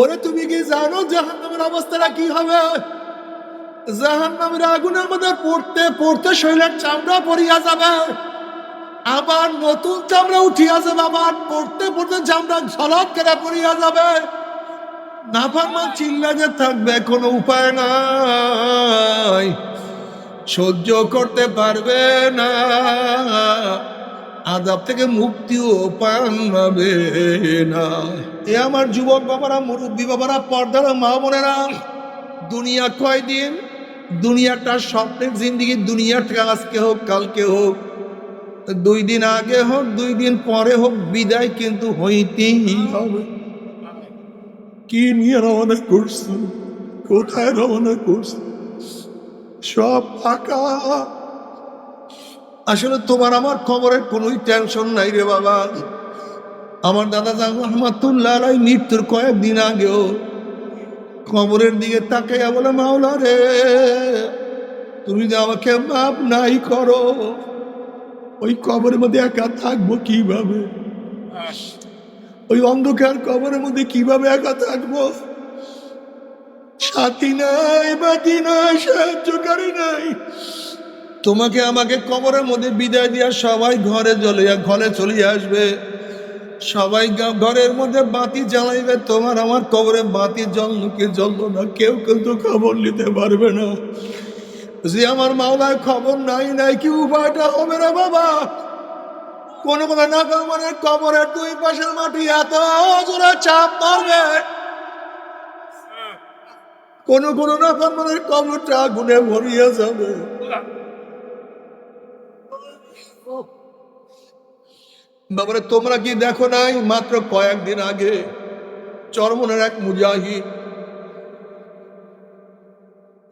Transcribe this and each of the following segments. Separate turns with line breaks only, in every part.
ওরে তুমি কি জানো জাহান্নামের অবস্থাটা কি হবে। জাহান্নামের আগুনের মধ্যে পড়তে পড়তে শরীরের চামড়া পড়িয়া যাবে। আবার নতুন চামড়া উঠিয়া যাবে, আবার পড়তে পড়তে চামড়া ঝলক করে পড়িয়া যাবে। নাফারমান চিল্লাতে থাকবে, কোনো উপায় নাই। সহ্য করতে পারবে না। আদাব থেকে মুক্তিও পাবে না। এ আমার যুবক বাবারা, মুরব্বী বাবারা, পর্দার, মা বোনেরা, দুনিয়া কয়দিন? দুনিয়াটা স্বপ্নের জিন্দিগি দুনিয়াটা আজকে হোক, কালকে হোক, দুই দিন আগে হোক, দুই দিন পরে হোক, বিদায় কিন্তু হইতেই হবে। কি নিয়ে রওনা করছি? কোথায় রওনা করছি? সব ফাঁকা। আসলে তোমার আমার খবরের কোনোই টেনশন নাই রে বাবা। আমার দাদা জান রহমাতুল্লাহ আলাই, মৃত্যুর কয়েকদিন আগেও খবরের দিকে তাকাইয়া বলে, মাওলা রে, তুমি যে আমাকে মাপ নাই করো, ওই কবরের মধ্যে একা থাকব কীভাবে? ওই অন্ধকার কবরের মধ্যে কীভাবে একা থাকব? সাথী নাই, বাতি নাই, সাহায্যকারী নাই তোমাকে আমাকে কবরের মধ্যে বিদায় দিয়া সবাই ঘরে চলে ঘরে চলে আসবে। সবাই ঘরের মধ্যে বাতি জ্বালাইবে, তোমার আমার কবরে বাতি জ্বললো কি জ্বললো না, কেউ কিন্তু খবর নিতে পারবে না। যে আমার মাওলায় খবর নাই নাই কি উপায়টা হবে না বাবা? কোনো কোন না মানে কবরের দুই পাশের মাটি এত জোরে চাপ মারবে। কোনো কোনো না মানে কবরটা আগুনে ভরিয়ে যাবে। বাবারে তোমরা কি দেখো নাই? মাত্র কয়েকদিন আগে চরমনের এক মুজাহিদ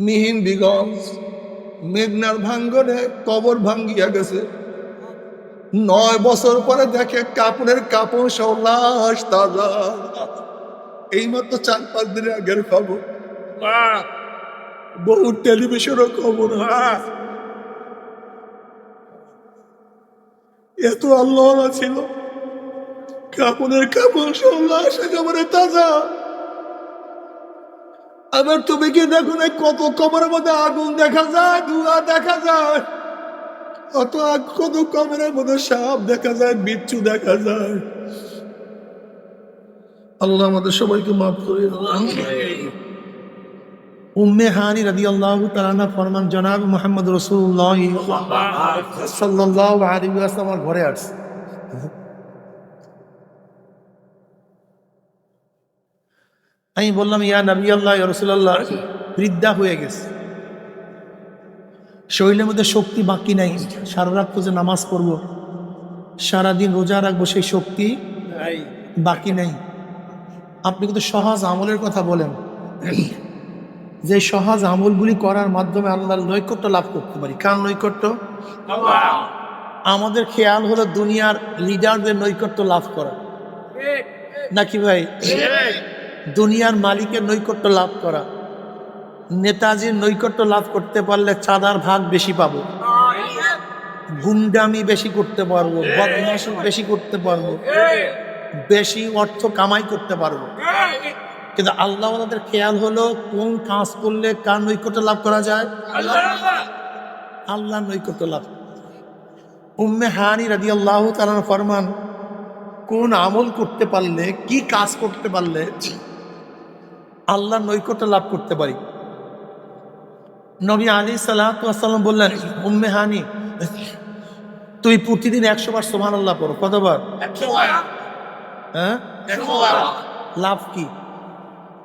মিহিন দিগঞ্জ মেঘনার ভাঙ্গনে কবর ভাঙ্গিয়া গেছে। নয় বছর পরে দেখে কাপড়ের কাপড় লাশ তাজা। এই মাত্র চার পাঁচ দিনের আগের খবর। বহু টেলিভিশনও খবর। হয়। এত আল্লাহ ছিল। কাপড়ের কাপড় সব লাশ একেবারে তাজা। আবার তুমি কি দেখো না কত কবরের মধ্যে আগুন দেখা যায়, ধোঁয়া দেখা যায়। কত কত কবরের মধ্যে সাপ দেখা যায়, বিচ্ছু দেখা যায়। আল্লাহ আমাদের সবাইকে মাফ করে। উম্মে হানি রাদিয়াল্লাহু তাআলা ফরমান জনাব মুহাম্মদ রাসূলুল্লাহ সাল্লাল্লাহু আলাইহি আমার ঘরে আসছে। আমি বললাম ইয়া নবী আল্লাহ রসুল্লাহ বৃদ্ধা হয়ে গেছে। শরীরের মধ্যে শক্তি বাকি নাই সারা রাত যে নামাজ পড়ব। সারাদিন রোজা রাখব সেই শক্তি বাকি নাই। আপনি কিন্তু সহজ আমলের কথা বলেন। যে সহজ আমলগুলি করার মাধ্যমে আল্লাহর নৈকট্য লাভ করতে পারি। কার নৈকট্য? আমাদের খেয়াল হলো দুনিয়ার লিডারদের নৈকট্য লাভ করা। নাকি ভাই? দুনিয়ার মালিকের নৈকট্য লাভ করা। নেতাজির নৈকট্য লাভ করতে পারলে চাঁদার ভাগ বেশি পাবো। গুন্ডামি বেশি করতে পারব বদমাশি বেশি করতে পারব। বেশি অর্থ কামাই করতে পারব। কিন্তু আল্লাহ আমাদের খেয়াল হলো কোন কাজ করলে কার নৈকট্য লাভ করা যায়? আল্লাহ নৈকট্য লাভ। উম্মে হানি রাজি আল্লাহ তালার ফরমান কোন আমল করতে পারলে কি কাজ করতে পারলে আল্লাহ নৈকট্য লাভ করতে পারি? নবী আলী সাল্লাম বললেন উম্মে হানি তুই প্রতিদিন একশো বার সোমান আল্লাহ পড়ো। কতবার? হ্যাঁ? লাভ কি?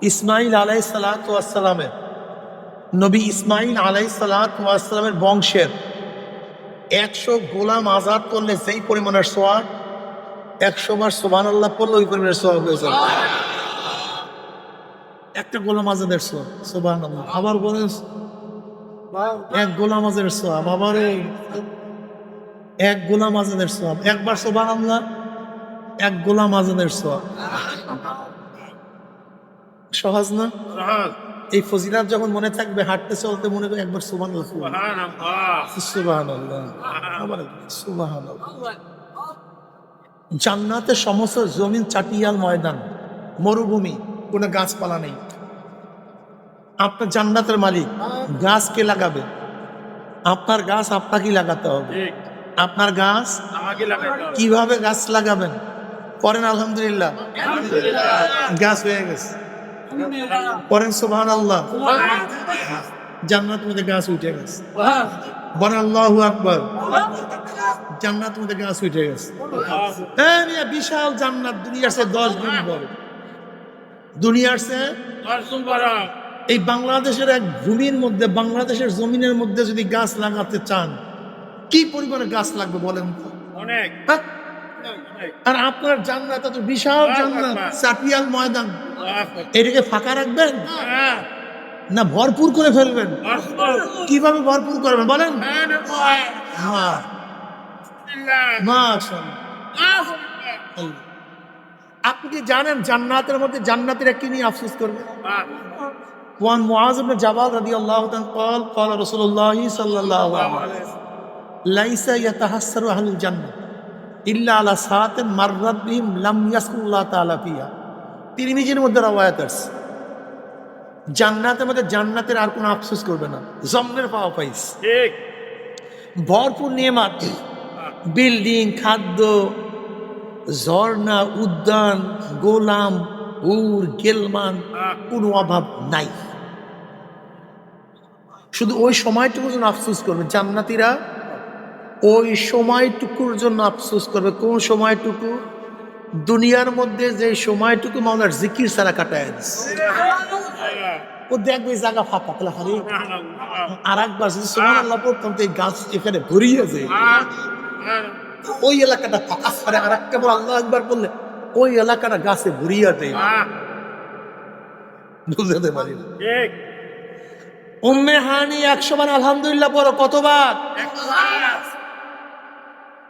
ইসমাইল আলাই সালাতামের নবী ইসমাইল আলাই সালাতামের বংশের। একশো গোলাম আজাদ করলে সেই পরিমাণের সোয়াব, একশো বার সোমান আল্লাহ পড়লে ওই পরিমাণের সোয়াব হয়ে যাবে। একটা গোলাম আজাদের সোয়াব সোবান আল্লাহ আবার বলে এক গোলাম আজাদের সোয়াব, আবার এক গোলাম আজাদের সোয়াব, একবার সোবান আল্লাহ এক গোলাম আজাদের সোয়াব। সহজ না? এই ফজিলাত যখন মনে থাকবে হাঁটতে চলতে মনে করে একবার সুবান সুবাহান সুবাহান জান্নাতের সমস্ত জমিন চাটিয়াল ময়দান মরুভূমি কোনো গাছপালা নেই। আপনার জান্নাতের মালিক গাছ কে লাগাবে? আপনার গাছ আপনাকেই লাগাতে হবে। আপনার গাছ কীভাবে গাছ লাগাবেন? করেন আলহামদুলিল্লাহ। গাছ হয়ে গেছে। পরেন সুবহান আল্লাহ জান্নাত মধ্যে গাছ উঠে গেছে। বলেন আল্লাহু আকবার। জান্নাত মধ্যে গাছ উঠে গেছে। বিশাল জান্নাত দুনিয়ার সে দশ গুণ বড়। দুনিয়ার সে এই বাংলাদেশের এক ভূমির মধ্যে বাংলাদেশের জমিনের মধ্যে যদি গাছ লাগাতে চান কি পরিমাণে গাছ লাগবে বলেন
অনেক।
হ্যাঁ?
অনেক
আর আপনার জান্নাত তো বিশাল জান্নাত চাটিয়াল ময়দান
দর্শন।
এটাকে ফাঁকা রাখবেন
হ্যাঁ,
না ভরপুর করে ফেলবেন
দর্শন।
কিভাবে ভরপুর করবেন বলেন
হ্যাঁ রে ভাই।
হ্যাঁ
আল্লাহ।
মাশাআল্লাহ।
আল্লাহ।
আপনি কি জানেন জান্নাতের মধ্যে জান্নাতের কি নিয়ে আফসোস করবে
বাহ।
وعن معاذ بن جبل رضي الله عنه قال قال رسول الله صلى الله عليه وسلم ليس يتحسر أهل الجنة ইল্লা আলা সাতেন মার্রাবিম লামিয়াসকুল্লাহ তালা মধ্যে রওয়ায়াত আছে। জান্নাতের মধ্যে জান্নাতের আর কোনো আফসোস করবে না। জমনের পাওয়া পাইস ভরপুর নিয়মাত। বিল্ডিং খাদ্য ঝর্ণা উদ্যান গোলাম উর গেলমান কোনো অভাব নাই। শুধু ওই সময়টুকু যেন আফসোস করবে। জান্নাতিরা ওই সময়টুকুর জন্য আফসোস করবে। কোন সময়টুকু? দুনিয়ার মধ্যে যে সময়টুকু মাওলার জিকির ছাড়া কাটায় ও দেখবে জায়গা ফাঁকা তাহলে আর একবার যদি সোমান আল্লাহ পড়তাম তো এই গাছ এখানে যায়। ওই এলাকাটা ফাঁকা। ছাড়ে আর একটা আল্লাহ একবার বললে ওই এলাকাটা গাছে ভরিয়ে দেয়। বুঝতে পারি না। উম্মে হানি একশো বার আলহামদুলিল্লাহ পড়ো কতবার?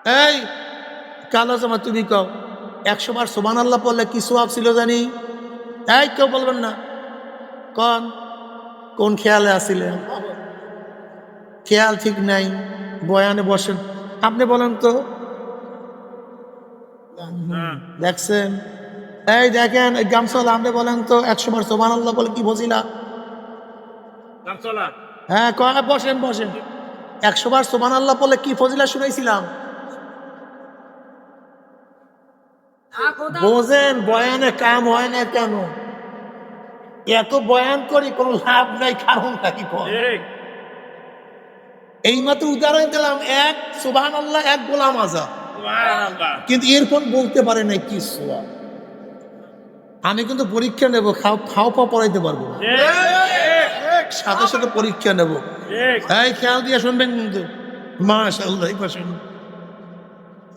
এই কালো জামা তুমি কও। একশো বার সোমান আল্লাহ পড়লে কি সোয়াব ছিল জানি? এই কেউ বলবেন না। কন কোন খেয়ালে আসিলেন খেয়াল ঠিক নাই বয়ানে বসেন। আপনি বলেন তো।
হ্যাঁ।
দেখছেন? এই দেখেন এই গামছাল আপনি বলেন তো একশো বার সোমান আল্লাহ বলে কি বসিলা? হ্যাঁ কয় বসেন বসেন। একশো বার সোমান আল্লাহ বলে কি ফজিলা শুনেছিলাম বোঝেন বয়ানে কাম হয় না কেন? এত বয়ান করি কোনো লাভ নাই কারণ
ঠিক।
এই মাত্র উদাহরণ দিলাম এক সুবাহান আল্লাহ এক গোলাম আজা কিন্তু এরপর বলতে পারে নাই কি সোয়া আমি কিন্তু পরীক্ষা নেব খাও খাও পা পড়াইতে পারব না। সাথে সাথে পরীক্ষা নেব।
ঠিক।
এই খেয়াল দিয়ে শুনবেন কিন্তু। মাশাল্লাহ শুনুন।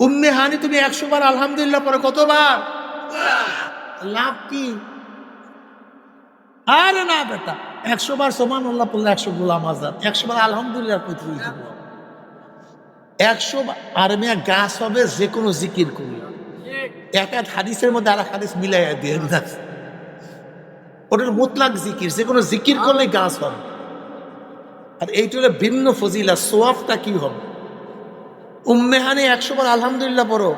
উম্মে হানি তুমি একশো বার আলহামদুলিল্লাহ পরে কতবার? লাভ কি? আরে না বেটা একশো বার সমান আল্লাহ পড়লে একশো গোলাম আজাদ একশো বার আলহামদুলিল্লাহ একশো আর মেয়া গাছ হবে যে কোনো জিকির করি এক এক হাদিসের মধ্যে আর এক হাদিস মিলাই দিয়ে ওটার মুতলাক জিকির, যে কোনো জিকির করলে গাছ হবে। আর এইটা হলো ভিন্ন ফজিলা সোয়াবটা কি হবে? উম্মেহানে একশো বার আলহামদুলিল্লাহ পড়ো।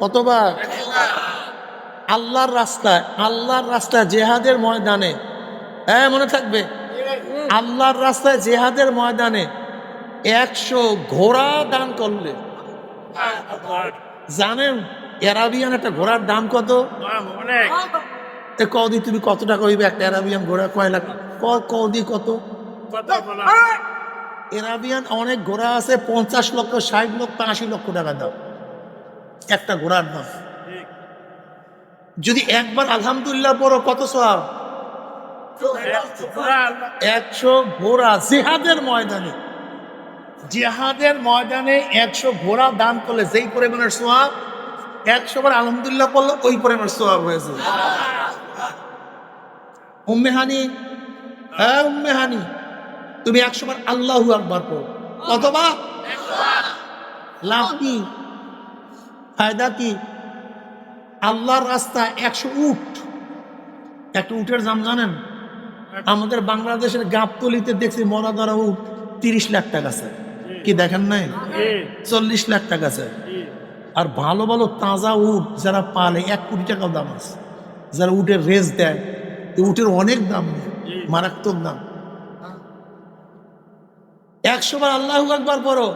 কতবার? আল্লাহর রাস্তায় আল্লাহর রাস্তায় জেহাদের ময়দানে। হ্যাঁ মনে থাকবে? আল্লাহর রাস্তায় জেহাদের ময়দানে একশো ঘোড়া দান করলে। জানেন এরাবিয়ান একটা ঘোড়ার দাম কত? কদি তুমি কত টাকা হইবে একটা এরাবিয়ান ঘোড়া? কয় লাখ? কদি কত? এরাবিয়ান অনেক ঘোড়া আছে, পঞ্চাশ লক্ষ, ষাট লক্ষ, আশি লক্ষ টাকা দাম একটা ঘোড়ার দাম। যদি একবার আলহামদুলিল্লাহ পড়ো কত সব। একশো ঘোড়া জেহাদের ময়দানে। জেহাদের ময়দানে একশো ঘোড়া দান করলে যেই পরিমাণের সোয়াব একশো বার আলহামদুলিল্লাহ পড়লে ওই পরিমাণের সোয়াব হয়েছে উম্মেহানি হ্যাঁ উম্মেহানি তুমি একশো বার আল্লাহু আকবার পড়ো। অথবা লাভ কি? ফায়দা কি? আল্লাহর রাস্তা একশো উট। একটা উটের দাম জানেন? আমাদের বাংলাদেশের গাবতলিতে দেখছি মরা ধরা উট তিরিশ লাখ টাকা আছে। কি দেখেন নাই? চল্লিশ লাখ টাকা আছে। আর ভালো ভালো তাজা উট যারা পালে, এক কোটি টাকাও দাম আছে। যারা উটের রেস দেয় উটের অনেক দাম মারাত্মক দাম। একশো বার আল্লাহ একবার পড়ো।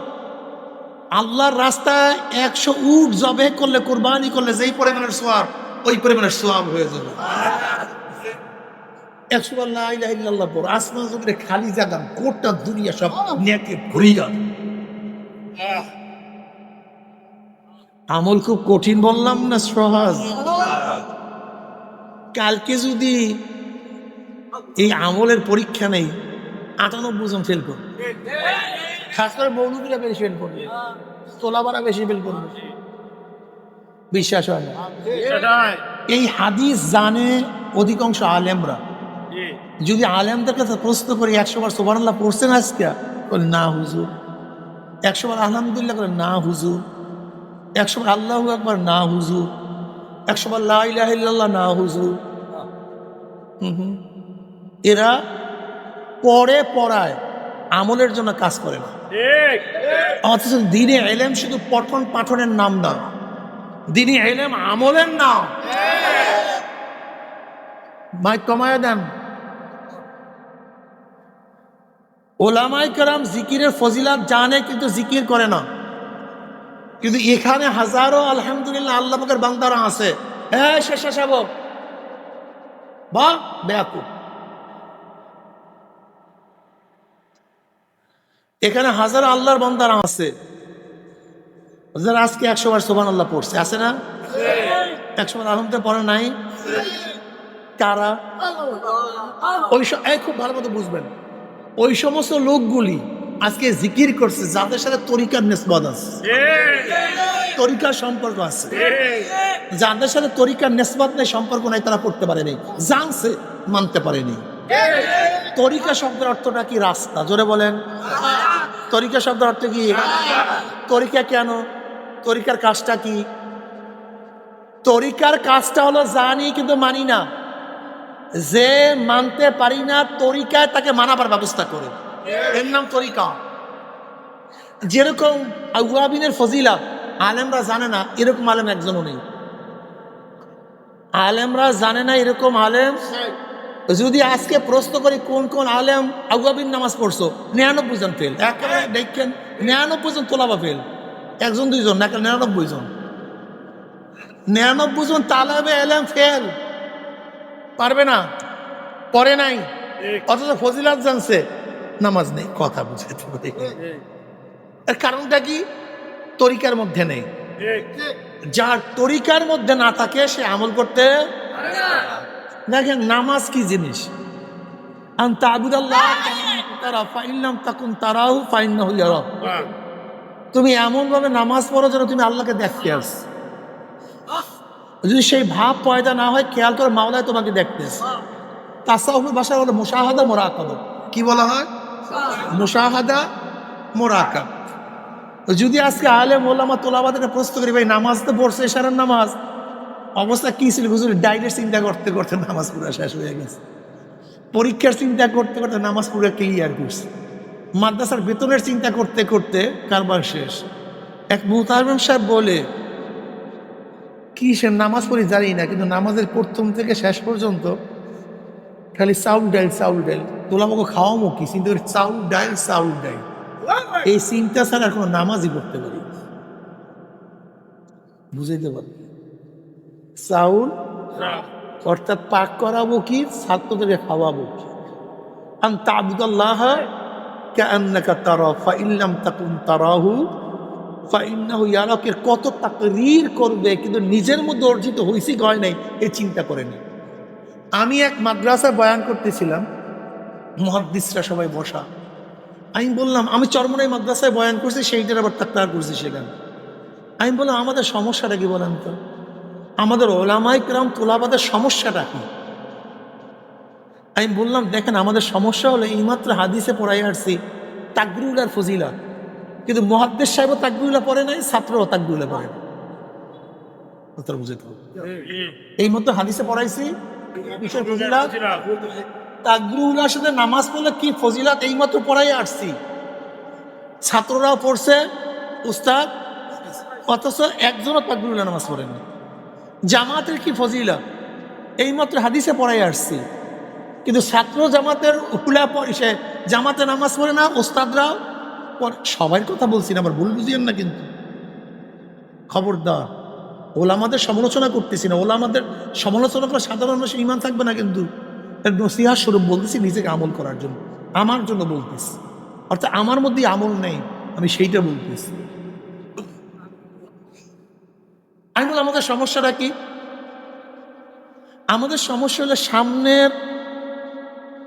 আল্লাহর রাস্তায় একশো উট জবে করলে, কোরবানি করলে, যেই পরিমাণের সোয়াব, ওই পরিমাণের সোয়াব হয়ে যাবে। একশো ইল্লাল্লাহ পড়ো। আসমান জমিনে খালি জায়গা, গোটা দুনিয়া সব নেকে ভরিয়া আমল খুব কঠিন বললাম না, সহজ? কালকে যদি এই আমলের পরীক্ষা নেই আটানব্বই জন ফেল করবে। খাস করে মৌলবীরা বেশি ফেল করবে। তোলাবারা বেশি ফেল করবে। বিশ্বাস হয় না। এই হাদিস জানে অধিকাংশ আলেমরা। যদি আলেমদের কাছে প্রশ্ন করি, একশো বার সোবান আল্লাহ পড়ছেন আজকে? না হুজুর। একশো বার আলহামদুলিল্লাহ করে না হুজুর। একশো বার আল্লাহ একবার না হুজুর। একশো বার লা ইলাহা ইল্লাল্লাহ, না হুজুর। হুম হুম। এরা পড়ে পড়ায় আমলের জন্য কাজ করে না অথচ দিনে এলেম শুধু পঠন পাঠনের নাম না দিনে এলেম আমলের নাম মাইক কমায় দেন ওলামাই কারাম জিকিরের ফজিলাত জানে কিন্তু জিকির করে না কিন্তু এখানে হাজারো আলহামদুলিল্লাহ আল্লাহ পাকের বান্দারা আছে হ্যাঁ শেষা সাবক বা বেয়াকুব এখানে হাজার আল্লাহর বান্দারা আছে। যারা আজকে একশো বার সোবান আল্লাহ পড়ছে। আছে না? একশো বার আলহামদুলিল্লাহ পড়ে নাই? কারা? ওই এই খুব ভালো মতো বুঝবেন। ওই সমস্ত লোকগুলি আজকে জিকির করছে যাদের সাথে তরিকার নেসবত আছে। তরিকার সম্পর্ক আছে। যাদের সাথে তরিকার নেসবত নেই সম্পর্ক নাই তারা পড়তে পারেনি জানছে মানতে পারেনি তরিকা শব্দের অর্থটা কি? রাস্তা। জোরে বলেন। তরিকা শব্দের অর্থ কি? তরিকা কেন? তরিকার কাজটা কি? তরিকার কাজটা হলো জানি কিন্তু মানি না। যে মানতে পারি না তরিকায় তাকে মানাবার ব্যবস্থা করে। এর নাম তরিকা। যেরকম আউয়াবিনের ফজিলা, আলেমরা জানে না, এরকম আলেম একজনও নেই। আলেমরা জানে না এরকম আলেম যদি আজকে প্রশ্ন করি কোন কোন আলেম আগুয়াবিন নামাজ পড়ছো নিরানব্বই জন ফেল একেবারে দেখেন নিরানব্বই জন তোলাবা ফেল একজন দুইজন না নিরানব্বই জন? নিরানব্বই জন তালাবে এলেম ফেল পারবে না? পরে নাই? অথচ ফজিলাত জানছে। নামাজ নেই কথা বুঝাতে পারি এর কারণটা কি? তরিকার মধ্যে নেই। যার তরিকার মধ্যে না থাকে সে আমল করতে দেখেন নামাজ কি জিনিস? আন তাবুদাল্লাহ তারা ফাইল্লাম তাকুন তারাও হইয়া
বাহ
তুমি এমন ভাবে নামাজ পড়ো যেন তুমি আল্লাহকে দেখতে আস। যদি সেই ভাব পয়দা না হয় খেয়াল করে মাওলায় তোমাকে দেখতে তাসাউফের ভাষা বলে মুশাহাদা মোরাকাব কি বলা হয়? মুশাহাদা মোরাকাব। যদি আজকে আলে মোলামা তোলাবাদের প্রশ্ন করি ভাই নামাজ তো পড়ছে এশারের নামাজ। অবস্থা কি ছিল হুজুর? ডাইরেক্ট চিন্তা করতে করতে নামাজ পুরা শেষ হয়ে গেছে। পরীক্ষার চিন্তা করতে করতে নামাজ পুরা ক্লিয়ার করছে। মাদ্রাসার বেতনের চিন্তা করতে করতে কারবার শেষ। এক মুহতারম সাহেব বলে, কি সে নামাজ পড়ি জানি না, কিন্তু নামাজের প্রথম থেকে শেষ পর্যন্ত খালি চাউল ডাইল চাউল ডাইল তোলামুখো খাওয়ামো কি? চিন্তা করি চাউল ডাইল চাউল ডাইল এই চিন্তা ছাড়া কোনো নামাজই করতে পারি। বুঝাইতে পারি চাউল অর্থাৎ পাক করাবো কি? ছাত্রদেরকে খাওয়াবো কি? আন তাবুদাল্লাহ কান্নাকা তারা ফাইল্লাম তাকুন তারাহু ফাইন্নাহু ইয়ারাকের কত তাকরির করবে কিন্তু নিজের মধ্যে অর্জিত হয়েছি গয় নাই এ চিন্তা করেনি আমি এক মাদ্রাসায় বয়ান করতেছিলাম মহাদ্দিসরা সবাই বসা। আমি বললাম আমি চরমনাই মাদ্রাসায় বয়ান করছি সেইটার আবার তাকরার করছি সেখানে। আমি বললাম আমাদের সমস্যাটা কি বলেন তো? আমাদের ওলামাই ক্রাম তোলাবাদের সমস্যাটা কি? আমি বললাম, দেখেন, আমাদের সমস্যা হলো এইমাত্র হাদিসে পড়াই আসছি, তাকবিরুল ফজিলা কিন্তু মহাদ্দেশ সাহেবও তাকবিরুল্লাহ পড়ে নাই, ছাত্রও তাকবিরুল্লাহ পড়ে না এই মতো হাদিসে পড়াইছি তাকবিরুল্লাহর সাথে নামাজ পড়লে কি ফজিলাত? এইমাত্র পড়াই আসছি। ছাত্ররাও পড়ছে, উস্তাদ, অথচ একজনও তাকবিরুল্লাহ নামাজ পড়েনি জামাতের কি ফজিলা এইমাত্র হাদিসে পড়াই আসছি। কিন্তু ছাত্র জামাতের হুলা পরিসে জামাতে নামাজ পড়ে না ওস্তাদরাও পড়ে সবার কথা বলছি না, আবার ভুল বুঝিয়েন না কিন্তু। খবরদার, ওলামাদের সমালোচনা করতেছি না, ওলামাদের সমালোচনা করে সাধারণ মানুষের ইমান থাকবে না কিন্তু। নসিহা স্বরূপ বলতেছি নিজেকে আমল করার জন্য। আমার জন্য বলতেছি। অর্থাৎ আমার মধ্যে আমল নেই, আমি সেইটা বলতেছি। আমি আমাদের সমস্যাটা কি? আমাদের সমস্যা হলে সামনের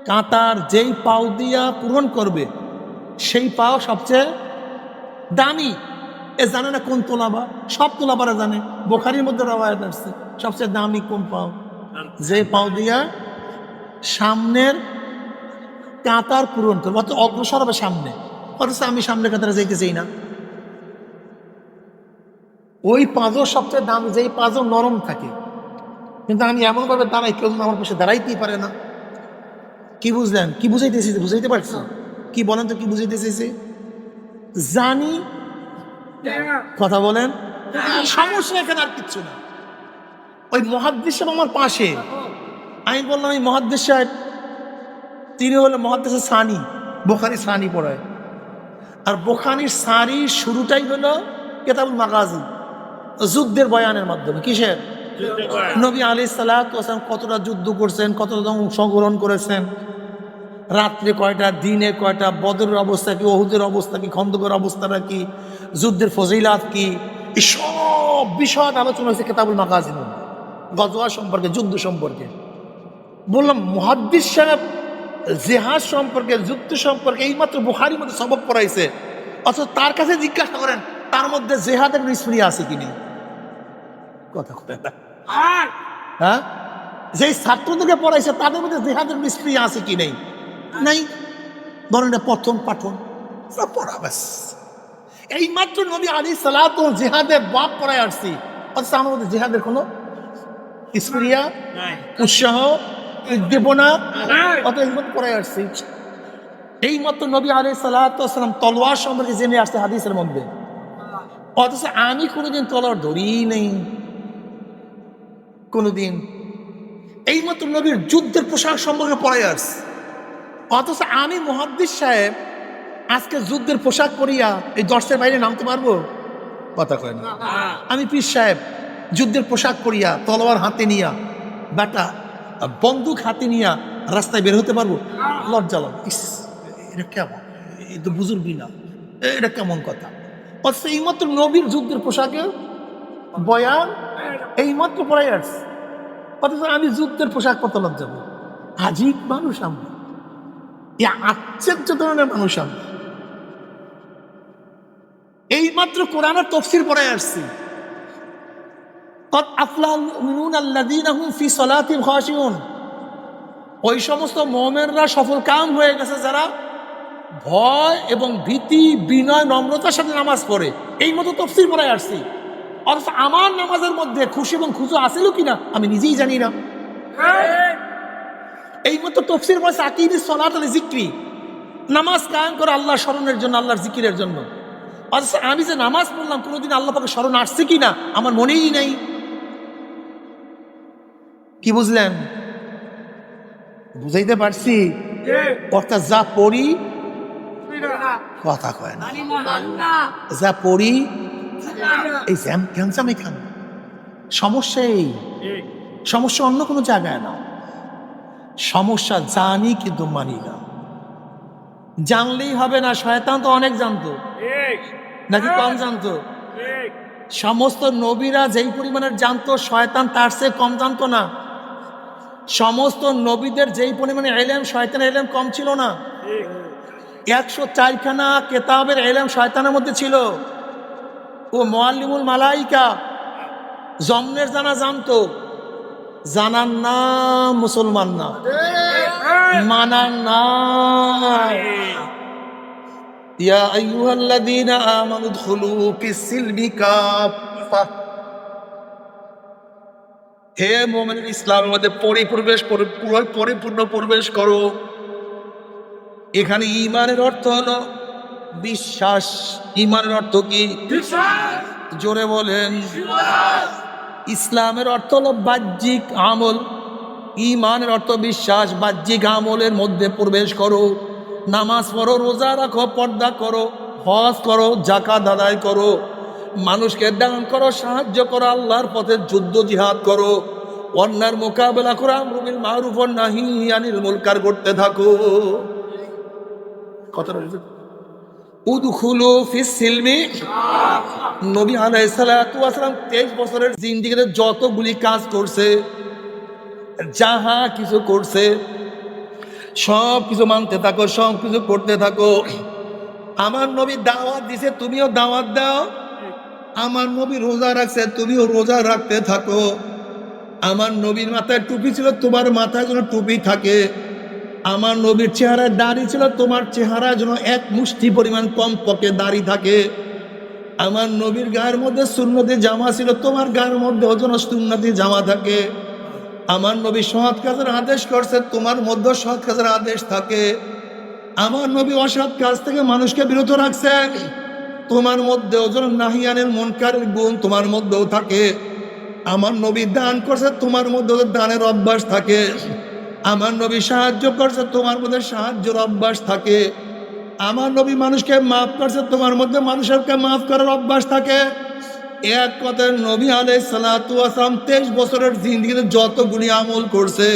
কাঁটার যেই পাও দিয়া পূরণ করবে, সেই পাও সবচেয়ে দামি। এ জানে না কোন তোলাবা? সব তোলাবারা জানে। বোখারির মধ্যে রবায়ত আসছে, সবচেয়ে দামি কোন পাও? যে পাও দিয়া সামনের কাঁটার পূরণ করবে অত অগ্রসর হবে সামনে। অথচ আমি সামনে কাঁটারে যাইতে চাই না। ওই পাঁজর সবচেয়ে দামি, যেই পাঁজর নরম থাকে। কিন্তু আমি এমনভাবে দাঁড়াই, কেউ আমার পাশে দাঁড়াইতেই পারে না। কি বুঝলেন? কি বুঝাইতেছি বুঝাইতে পারছি? কি বলেন তো কি বুঝাইতে চেয়েছি জানি কথা বলেন। সমস্যা এখানে আর কিচ্ছু না। ওই মহাদ্দেশ আমার পাশে। আমি বললাম, এই মহাদ্দেশ তিনি হলো মহাদ্দেশের সানি, বোখারি সানি পড়ায়। আর বোখানির সারি শুরুটাই হলো কেতাবুল মাগাজি যুদ্ধের বয়ানের মাধ্যমে কিসের? নবী আলি সালাম কতটা যুদ্ধ করছেন কতটা অংশগ্রহণ করেছেন? রাত্রে কয়টা দিনে কয়টা বদরের অবস্থা কি অহুদের অবস্থা কি খন্দকের অবস্থাটা কি যুদ্ধের ফজিলাত কি? এই সব বিষয় আলোচনা হয়েছে কেতাবুল মধ্যে গজওয়া সম্পর্কে যুদ্ধ সম্পর্কে। বললাম মুহাদ্দিস সাহেব জেহাজ সম্পর্কে যুদ্ধ সম্পর্কে এইমাত্র বুহারির মধ্যে সবক পড়াইছে। অথচ তার কাছে জিজ্ঞাসা করেন তার মধ্যে জেহাদের নিষ্ক্রিয়া আছে কি নেই? কথা না। হ্যাঁ? যেই ছাত্রদেরকে পড়াইছে তাদের মধ্যে জেহাদের মিস্ত্রি আছে কি নেই? নাই। এটা প্রথম পাঠন পড়া ব্যাস। এইমাত্র নবী আলী সালাত জেহাদের বাপ পড়ায় আসছি। অথচ আমার মধ্যে জেহাদের কোনো স্প্রিয়া উৎসাহ উদ্দীপনা অত এইমাত্র পড়ায় আসছি। এইমাত্র নবী আলী সালাতাম তলোয়ার সম্পর্কে জেনে আসছে হাদিসের মধ্যে। অথচ আমি কোনোদিন তলোয়ার ধরিই নেই। কোনোদিন। এইমাত্র নবীর যুদ্ধের পোশাক সম্পর্কে পড়াই আসছে অথচ আমি মহাদ্দিস সাহেব, আজকে যুদ্ধের পোশাক পরিয়া এই দর্শের বাইরে নামতে পারব? কথা কয় না। আমি পীর সাহেব, যুদ্ধের পোশাক পরিয়া, তলোয়ার হাতে নিয়া বেটা বন্দুক হাতে নিয়া রাস্তায় বের হতে পারব? লজ্জা লাগে। ইস, এটা কেমন? এই তো বুজুর্গই না। এটা কেমন কথা? অথচ এইমাত্র নবীর যুদ্ধের পোশাকে বয়ান এই মাত্র পড়াই অথচ আমি যুদ্ধের পোশাক কত যাব আজীব মানুষ আমরা। এ আশ্চর্য ধরনের মানুষ আমরা। এইমাত্র কোরআনের তফসির পড়াই আসছি। কত আফলাল মিনুন আল্লাদিন ফি সলাতি ভাসিউন ওই সমস্ত মোমেনরা সফল কাম হয়ে গেছে যারা ভয় এবং ভীতি, বিনয়, নম্রতার সাথে নামাজ পড়ে। এই মতো তফসির পড়ায় আসছি। অথচ আমার নামাজের মধ্যে খুশি এবং খুশু আসিল কিনা আমি নিজেই জানি না। এই মতো তফসির পড়েছে আকিদি সলাত আলী জিক্রি। নামাজ কায়ম করে আল্লাহ স্মরণের জন্য আল্লাহর জিকিরের জন্য। অথচ আমি যে নামাজ পড়লাম কোনোদিন আল্লাহ পাকে স্মরণ আসছে কি না আমার মনেই নাই। কি বুঝলেন? বুঝাইতে পারছি? অর্থাৎ যা পড়ি কথা কয় না। যা পড়ি এই ক্যান্সাম এখানে? সমস্যা এই। সমস্যা অন্য কোনো জায়গায় না। সমস্যা জানি কিন্তু মানি না। জানলেই হবে না, শয়তান তো অনেক জানতো। নাকি কম জানতো? সমস্ত নবীরা যেই পরিমাণের জানতো, শয়তান তার চেয়ে কম জানতো না। সমস্ত নবীদের যেই পরিমাণে এলেম শয়তান এলেম কম ছিল না। একশো চারখানা কেতাবের এলেম শয়তানের মধ্যে ছিল। ও মোয়াল্লিমুল মালাইকা। জমনের জানা জানতো। জানার না মুসলমান না। মানার না ইয়া হে মোমেন ইসলামের মধ্যে পরিপ্রবেশ পরি- পরিপূর্ণ প্রবেশ করো। এখানে ইমানের অর্থ হলো বিশ্বাস ইমানের অর্থ কি? জোরে বলেন। ইসলামের অর্থ হলো বাহ্যিক আমল। ইমানের অর্থ বিশ্বাস বাহ্যিক আমলের মধ্যে প্রবেশ করো। নামাজ পড়ো রোজা রাখো পর্দা করো হজ করো জাকাত আদায় করো। মানুষকে দান করো সাহায্য করো আল্লাহর পথে যুদ্ধ জিহাদ করো। অন্যার মোকাবেলা করো আমরুবিল মারুফ নাহি আনিল মুলকার করতে থাকো। কথাটা উদখুলু ফিস সিলমি। নবী আলাইসালাম তেইশ বছরের জিন্দিগিতে যতগুলি কাজ করছে, যাহা কিছু করছে, সব কিছু মানতে থাকো, সব কিছু করতে থাকো। আমার নবী দাওয়াত দিছে, তুমিও দাওয়াত দাও। আমার নবী রোজা রাখছে, তুমিও রোজা রাখতে থাকো। আমার নবীর মাথায় টুপি ছিল, তোমার মাথায় যেন টুপি থাকে। আমার নবীর চেহারায় দাড়ি ছিল, তোমার চেহারা যেন এক মুষ্টি পরিমাণ কম পকে দাড়ি থাকে। আমার নবীর গায়ের মধ্যে সুন্নতি জামা ছিল, তোমার গায়ের মধ্যে যেন সুন্নতি জামা থাকে। আমার নবী সৎ কাজের আদেশ করছে, তোমার মধ্যে সৎ কাজের আদেশ থাকে। আমার নবী অসৎ কাজ থেকে মানুষকে বিরত রাখছে। তোমার মধ্যেও যেন নাহিয়ানের মনকারের গুণ তোমার মধ্যেও থাকে। আমার নবী দান করছে, তোমার মধ্যে দানের অভ্যাস থাকে। আমার নবী সাহায্য করছে, তোমার মধ্যে সাহায্যের অভ্যাস থাকে। আমার নবী মানুষকে মাফ করছে, তোমার মধ্যে মানুষকে মাফ করার অভ্যাস থাকে। এক কথায় নবী আলাই সালাতু আসলাম তেইশ বছরের জিন্দিগিতে যতগুলি আমল করছে,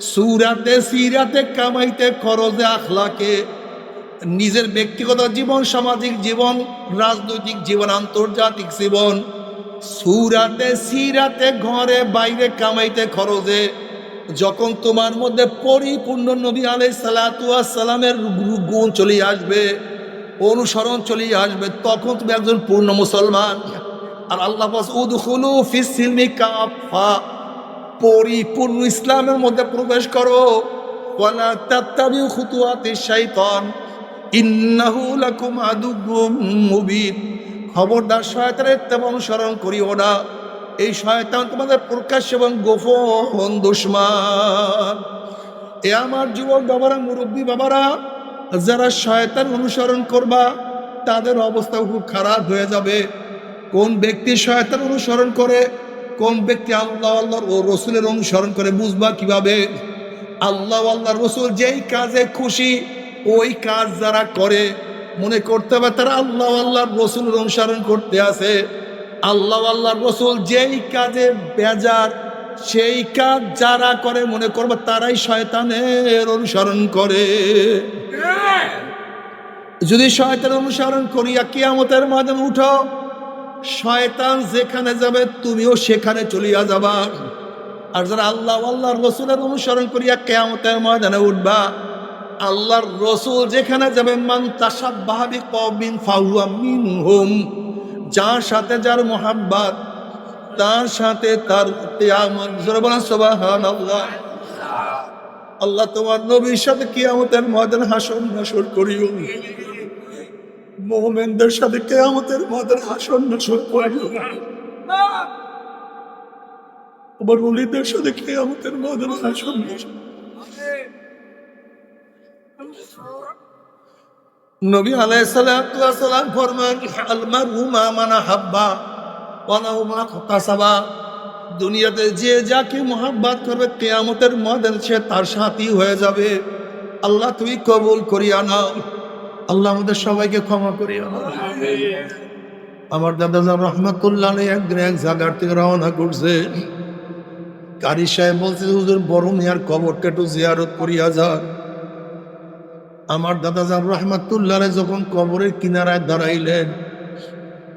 সুরাতে, সিরাতে, কামাইতে, খরচে, আখলাকে, নিজের ব্যক্তিগত জীবন, সামাজিক জীবন, রাজনৈতিক জীবন, আন্তর্জাতিক জীবন, সুরাতে, সিরাতে, ঘরে, বাইরে, কামাইতে, খরচে যখন তোমার মধ্যে পরিপূর্ণ নবী আলাই সালাতুয়া সালামের গুণ চলে আসবে, অনুসরণ চলে আসবে, তখন তুমি একজন পূর্ণ মুসলমান। আর আল্লাহ পরিপূর্ণ ইসলামের মধ্যে প্রবেশ করো। খবরদার শয়তানের তেমন অনুসরণ করিও না। এই শয়তান তোমাদের প্রকাশ এবং গোপন দুশ্মান। এ আমার যুবক বাবারা, মুরব্বী বাবারা, যারা শয়তান অনুসরণ করবা, তাদের অবস্থা খুব খারাপ হয়ে যাবে। কোন ব্যক্তি শয়তান অনুসরণ করে, কোন ব্যক্তি আল্লাহ আল্লাহর ও রসুলের অনুসরণ করে, বুঝবা কীভাবে? আল্লাহ আল্লাহ রসুল যেই কাজে খুশি, ওই কাজ যারা করে, মনে করতে হবে তারা আল্লাহ আল্লাহর রসুলের অনুসরণ করতে আছে আল্লাহ আল্লাহর রসুল যেই কাজে বেজার, সেই কাজ যারা করে মনে করবে তারাই শয়তানের অনুসরণ করে। যদি শয়তান অনুসরণ করিয়া কিয়ামতের মাধ্যমে উঠো, শয়তান যেখানে যাবে তুমিও সেখানে চলিয়া যাবা। আর যারা আল্লাহ আল্লাহর রসুলের অনুসরণ করিয়া কেয়ামতের ময়দানে উঠবা, আল্লাহর রসুল যেখানে যাবে, মান তাসাব্বাহাবি কবিন ফাহুয়া মিনহুম। যার সাথে যার মোহাব্বত, তার সাথে তার আল্লাহ তোমার নবীর সাথে কিয়ামতের ময়দানে হাসন নাসর করিও। মোহামেনদের সাথে কেয়ামতের ময়দানে হাসন নাসর করিও। আবার অলিদের সাথে কেয়ামতের ময়দানে হাসন নাসর। নবী আলাইসালাম ফরমান আলমার হুমা মানা হাব্বা ওয়ালাহু মা খাতাসাবা দুনিয়াতে যে যাকে মোহাব্বত করবে কেয়ামতের ময়দান সে তার সাথী হয়ে যাবে। আল্লাহ তুই কবুল করিয়া নাও। আল্লাহ আমাদের সবাইকে ক্ষমা করিয়া নাও। আমার দাদা রহমতুল্লাহ একদিন এক জায়গার থেকে রওনা করছে। কারি সাহেব বলছে হুজুর বড় মেয়ার কবরটা একটু জিয়ারত করিয়া যান। আমার দাদা যান রহমাতুল্লাহ যখন কবরের কিনারায় দাঁড়াইলেন,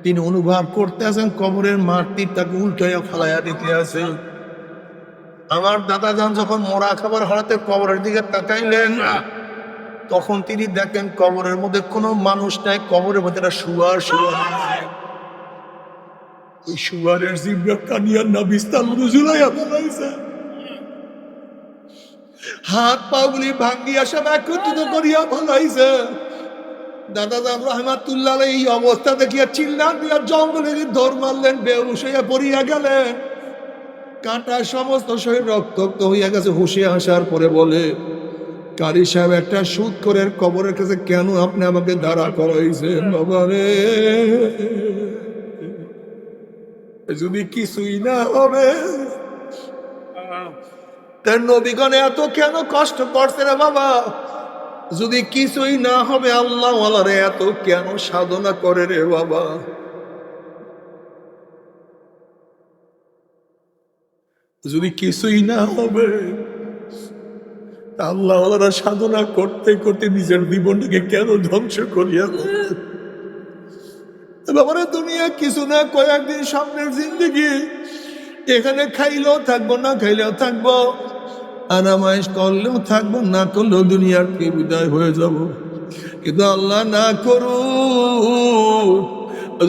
তিনি অনুভব করতে আছেন কবরের মাটি তাকে উল্টাইয়া ফালাইয়া দিতে আছে। আমার দাদা যান যখন মরা খাবার হারাতে কবরের দিকে তাকাইলেন, তখন তিনি দেখেন কবরের মধ্যে কোনো মানুষ নাই, কবরের মধ্যে শুয়ার শুয়ার ওই শুয়ারের জিব্রা কানিয়ার না বিস্তার মতো ঝুলাইয়া ফেলাইছে। হাত পাগুলি ভাঙ্গিয়া সব একত্রিত করিয়া ফেলাইছে। দাদা দাম এই অবস্থা দেখিয়া চিল্লান দিয়া ধর মারলেন হইয়া পড়িয়া গেলেন। কাঁটা সমস্ত শরীর রক্তাক্ত হইয়া গেছে হুশে আসার পরে বলে, কারি সাহেব, একটা সুদ করে কবরের কাছে কেন আপনি আমাকে দাঁড়া করাইছেন বাবা রে? যদি কিছুই না হবে তার নবীগণে এত কেন কষ্ট করছে রে বাবা? যদি কিছুই না হবে, আল্লাহ রে এত কেন সাধনা করে রে বাবা? যদি কিছুই না হবে আল্লাহ সাধনা করতে করতে নিজের জীবনটাকে কেন ধ্বংস করিয়া? বাবারা, দুনিয়া কিছু না, কয়েকদিন সামনের জিন্দগি। এখানে খাইলেও থাকব, না খাইলেও থাকব। আরামাইশ করলেও থাকব, না করলেও দুনিয়ার কে বিদায় হয়ে যাব। কিন্তু আল্লাহ না করু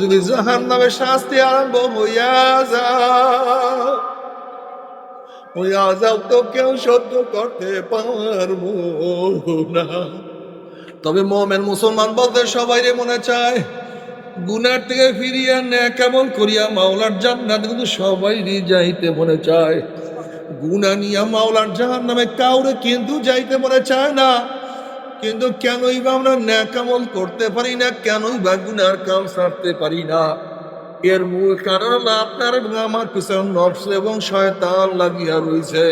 যদি জাহান নামে শাস্তি আরম্ভ হইয়া যা ওই আজাব তো কেউ সহ্য করতে পারব না। তবে মোমেন মুসলমান বলতে সবাই মনে চায় গুনার থেকে ফিরিয়া নে কেমন করিয়া মাওলার জান্নাত কিন্তু সবাই যাইতে মনে চায়। গুনা নিয়া মাওলার জাহান নামে কাউরে কিন্তু যাইতে মনে চায় না। কিন্তু কেনই বা আমরা ন্যাকামল করতে পারি না, কেনই বা গুনার কাম সারতে পারি না। এর মূল কারণ হলো আপনার এবং আমার পিছনে নফস এবং শয়তান লাগিয়া রয়েছে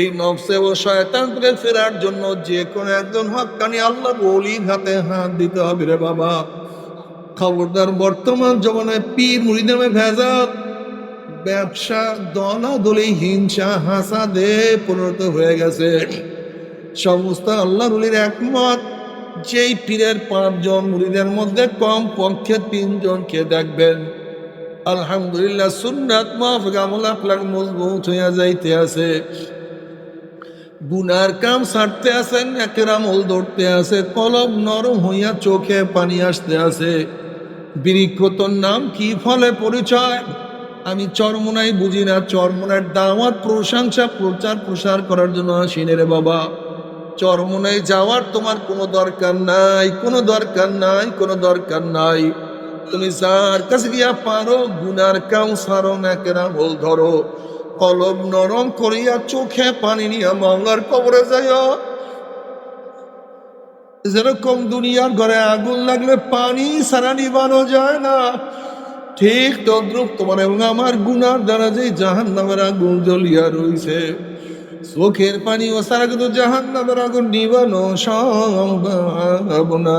এই নফস এবং শয়তান থেকে ফেরার জন্য যে কোনো একজন হকানি আল্লাহ বলি হাতে হাত দিতে হবে রে বাবা। খবরদার বর্তমান জমানায় পীর মুড়ি নামে ভেজাল ব্যবসা দলাদলি হিংসা, হাসাদে পরিণত হয়ে গেছে। সমস্ত আল্লাহ রুলির একমত, যেই পীরের পাঁচজন মুড়িদের মধ্যে কম পক্ষে তিনজনকে দেখবেন। আলহামদুলিল্লাহ, সুন্নাত মাফিক আমল আপনার মজবুত হইয়া যাইতে আছে। গুনার কাম ছাড়তে আছেন, একের আমল ধরতে আছে, কলম নরম হইয়া চোখে পানি আসতে আছে। বৃক্ষতর নাম কি ফলে পরিচয়? আমি চরমোনাই বুঝি না চরমোনার দাওয়াত, প্রশংসা, প্রচার, প্রসার করার জন্য আসিনে রে বাবা। চরমোনায় যাওয়ার তোমার কোনো দরকার নাই, কোনো দরকার নাই, কোনো দরকার নাই। তুমি যার কাছে গিয়া পারো, গুনার কাউ সারো কেনা বল ধরো। কলম নরম করিয়া চোখে পানি নিয়া মামলার কবরে যাইও। যেরকম দুনিয়ার ঘরে আগুন লাগলে পানি সারা নিবানো যায় না। ঠিক তদ্রুপ তোমার এবং আমার গুনার দ্বারা যে জাহান নামের আগুন জ্বলিয়া রইছে, চোখের পানি ও সারা কিন্তু জাহান নামের আগুন নিবানো সম্ভব না।